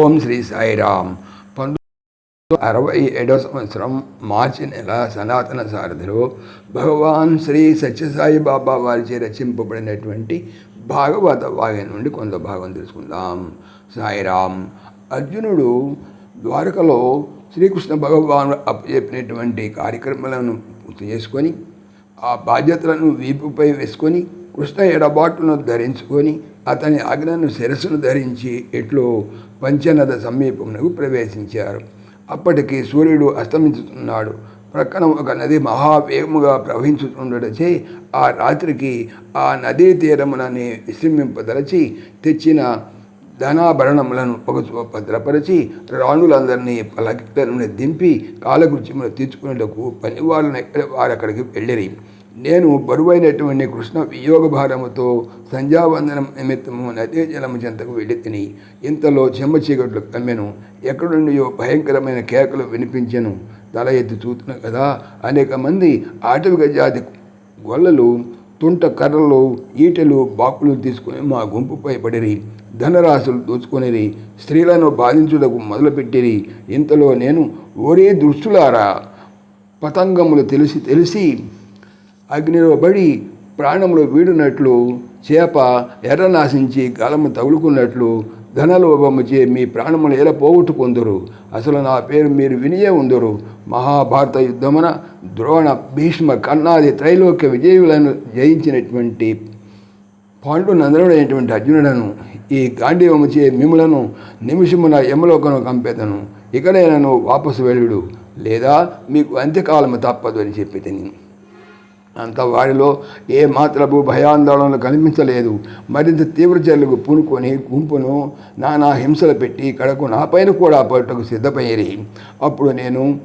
ఓం శ్రీ సాయిరామ్. పంతొమ్మిది అరవై ఏడవ సంవత్సరం మార్చి నెల సనాతన సారథిలో భగవాన్ శ్రీ సత్యసాయి బాబా వారిచే రచింపబడినటువంటి భాగవత వాక్యం నుండి కొంత భాగం తెలుసుకుందాం. సాయిరామ్ అర్జునుడు ద్వారకలో శ్రీకృష్ణ భగవాను అప్పచెప్పినటువంటి కార్యక్రమాలను పూర్తి చేసుకొని ఆ బాధ్యతలను వీపుపై వేసుకొని కృష్ణ ఎడబాటును ధరించుకొని అతని ఆజ్ఞను శిరస్సును ధరించి ఎట్లు పంచనద సమీపమునకు ప్రవేశించారు. అప్పటికి సూర్యుడు అస్తమించుతున్నాడు. ప్రక్కన ఒక నది మహావేగముగా ప్రవహించుతుండటచే ఆ రాత్రికి ఆ నదీ తీరమునని విశ్రమింపదలచి తెచ్చిన ధనాభరణములను ఒక భద్రపరిచి రాణులందరినీ పలకిల దింపి కాలకృత్యములు తీర్చుకునేటకు పనివాళ్ళను ఎక్కడ వారు అక్కడికి వెళ్ళిరి. నేను బరువైనటువంటి కృష్ణ వియోగ భారముతో సంధ్యావందనం నిమిత్తము నదే జలము చెంతకు వెళ్ళి తిని ఇంతలో చెమ్మ చీకట్లు కమ్మెను. ఎక్కడుండియో భయంకరమైన కేకలు వినిపించెను. తల ఎత్తి చూతున్న కదా అనేక మంది ఆటవిక జాతి గొల్లలు తుంట కర్రలు ఈటెలు బాకులు తీసుకుని మా గుంపుపై పడిరి. ధనరాశులు దోచుకొనిరి. స్త్రీలను బాధించుటకు మొదలుపెట్టిరి. ఇంతలో నేను ఒరే దృష్టులారా పతంగములు తెలిసి తెలిసి అగ్నిలో బడి ప్రాణములు వీడినట్లు చేప ఎర్ర నాశించి గలము తగులుకున్నట్లు ధనలోభముచే మీ ప్రాణములు ఎలా పోగొట్టుకుందరు అసలు నా పేరు మీరు వినియే ఉందరు. మహాభారత యుద్ధమున ద్రోణ భీష్మ కన్నాది త్రైలోక్య విజయులను జయించినటువంటి పాండు నందనుడైనటువంటి అర్జునుడను ఈ గాంధీవముచే మిములను నిమిషమున యమలోకను కంపెదను. నన్ను వాపసు వెళ్ళుడు. లేదా మీకు అంత్యకాలము తప్పదు అని చెప్పి తిని. అంత వారిలో ఏ మాత్రపు భయాందోళనలు కనిపించలేదు. మరింత తీవ్ర చర్యలకు పూనుకొని గుంపును నానా హింసలు పెట్టి కడకు నాపైన కూడా పట్టుకు సిద్ధపయ్యేరి. అప్పుడు నేను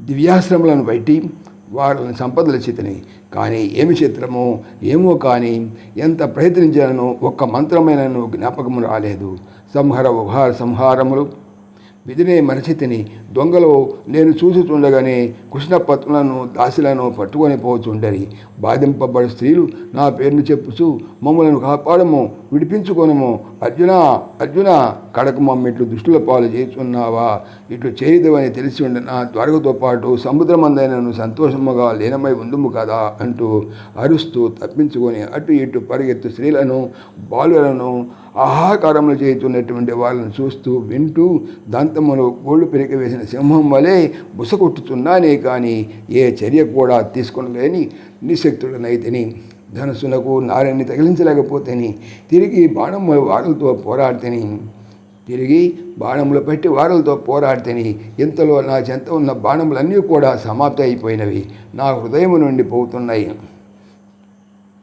దివ్యాశ్రములను బయటి వాళ్ళని సంపదల చితిని. కానీ ఏమి చిత్రమో ఏమో కానీ ఎంత ప్రయత్నించానో ఒక్క మంత్రమైనను జ్ఞాపకము రాలేదు. సంహార ఉహార సంహారములు విధినే మరచితిని. దొంగలో నేను చూచుతుండగానే కృష్ణపత్రులను దాసులను పట్టుకొని పోతుండరి బాధింపబడి స్త్రీలు నా పేరును చెప్పుచు మమ్మలను కాపాడము విడిపించుకొనము. అర్జున అర్జున కడకు మమ్మిట్లు దుష్టుల పాలు చేస్తున్నావా ఇట్లు చేయదవని తెలిసి ఉండి నా ద్వారకతో పాటు సముద్రమందైనను సంతోషముగా లీనమై ఉందుము కదా అంటూ అరుస్తూ తప్పించుకొని అటు ఇటు పరిగెత్తు స్త్రీలను బాలులను ఆహాకారములు చేస్తున్నటువంటి వాళ్ళని చూస్తూ వింటూ దాంతో గోళ్ళు పెరిగి వేసిన సింహం వలె బుసకొట్టుతున్నానే కానీ ఏ చర్య కూడా తీసుకునలేని నిశక్తుడనైతిని. ధనుసునకు నారాయణని తగిలించలేకపోతేని తిరిగి బాణముల వారలతో పోరాడితేని తిరిగి బాణములు పెట్టి వారలతో పోరాడితేని ఇంతలో నా చెంత ఉన్న బాణములన్నీ కూడా సమాప్తి అయిపోయినవి. నా హృదయము నుండి పోతున్నాయి.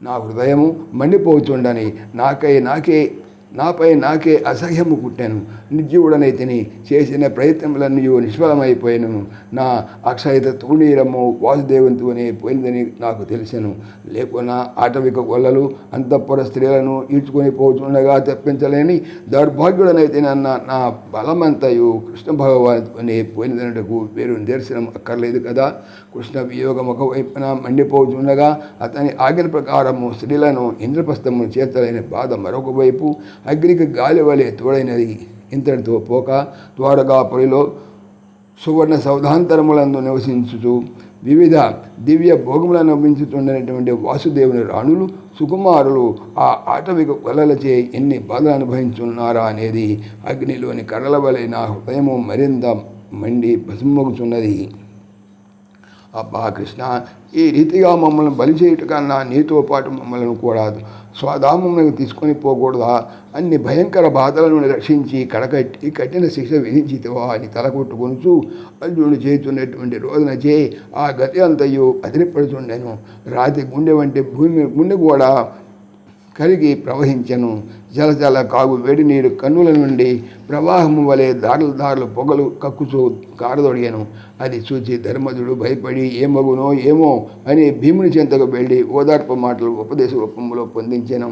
నా హృదయము మండిపోతుండని నాకై నాకే నాపై నాకే అసహ్యము పుట్టాను. నిర్జీవుడనైతిని చేసిన ప్రయత్నములన్నీ నిష్ఫలమైపోయాను. నా అక్షయత తూణీరము వాసుదేవంతునే పోయిందని నాకు తెలిసాను. లేకున్నా ఆటవిక కొల్లలు అంతఃపుర స్త్రీలను ఈడ్చుకొని పోతుండగా తప్పించలేని దౌర్భాగ్యుడనైతే నన్న నా బలమంతయు కృష్ణ భగవాన్ పోయినదనటకు వేరు నిదర్శనం అక్కర్లేదు కదా. కృష్ణ వియోగం ఒకవైపున మండిపోతుండగా అతని ఆజ్ఞ ప్రకారము స్త్రీలను ఇంద్రప్రస్థము చేర్చలేని బాధ మరొక వైపు అగ్నికి గాలి వలె తోడైనది. ఇంతటితో పోక ద్వారకాపురిలో సువర్ణ సౌధాంతరములందు నివసించుచు వివిధ దివ్య భోగములను నవ్వించుతుండేటువంటి వాసుదేవుని రాణులు సుకుమారులు ఆ ఆటవిక కొలలచే ఎన్ని బాధలు అనుభవించున్నారా అనేది అగ్నిలోని కర్రల వలె నా హృదయము మరింత మండి భస్మగుచున్నది అబ్బా కృష్ణ ఈ రీతిగా మమ్మల్ని బలి చేయటకన్నా నీతో పాటు మమ్మల్ని కూడా స్వధామములకు తీసుకొని పోకూడదా? అన్ని భయంకర బాధలను రక్షించి కడకట్టి కఠిన శిక్ష విధించితివా అని తలకొట్టుకొనుచు అర్జునుడు చేస్తున్నటువంటి రోజున చే ఆ గతి అంతయు అదిరిపడుతుండెను రాతి గుండె వంటి భూమి గుండె కూడా కరిగి ప్రవహించెను. జలజల కాగు వేడి నీరు కన్నుల నుండి ప్రవాహము వలె దారులు దారులు పొగలు కక్కుచూ కారదొడిగాను అది చూచి ధర్మజుడు భయపడి ఏమగునో ఏమో అని భీముని చెంతకు వెళ్ళి ఓదార్పు మాటలు ఉపదేశ రూపంలో పొందించెను.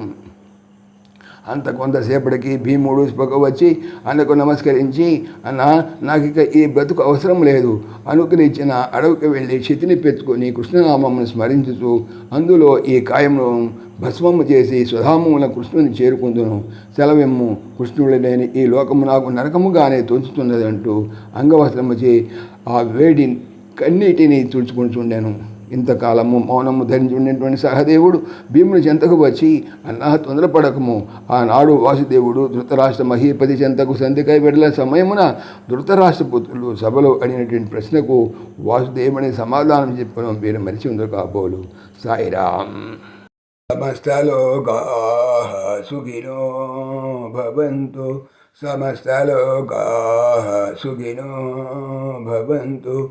అంత కొంతసేపటికి భీముడు స్పొగ వచ్చి అన్నకు నమస్కరించి అన్న నాకు ఇక ఈ బ్రతుకు అవసరం లేదు. అనుకునిచ్చిన అడవికి వెళ్ళి చితిని పెట్టుకొని కృష్ణనామమును స్మరించుతూ అందులో ఈ కాయమును భస్మము చేసి సుధామముల కృష్ణుని చేరుకుందును. సెలవెమ్ము కృష్ణుడు లేని ఈ లోకము నాకు నరకముగానే తోచుతున్నదంటూ అంగవస్త్రముచే ఆ వేడి కన్నీటిని తుడుచుకుంటుండెను. ఇంతకాలము మౌనము ధరించి ఉండేటువంటి సహదేవుడు భీముని చెంతకు వచ్చి అన్నా తొందరపడకము. ఆనాడు వాసుదేవుడు ధృతరాష్ట్ర మహీపతి చెంతకు సంధికై వెళ్ళిన సమయమున ధృతరాష్ట్ర పుత్రులు సభలో అడిగినటువంటి ప్రశ్నకు వాసుదేవుని సమాధానం చెప్పడం వీరు మరిచి ఉంది కాబోలు. సాయిరామ్ సమస్తలోకా సుఖినో భవంతు. సమస్తలోకా సుఖినో భవంతు.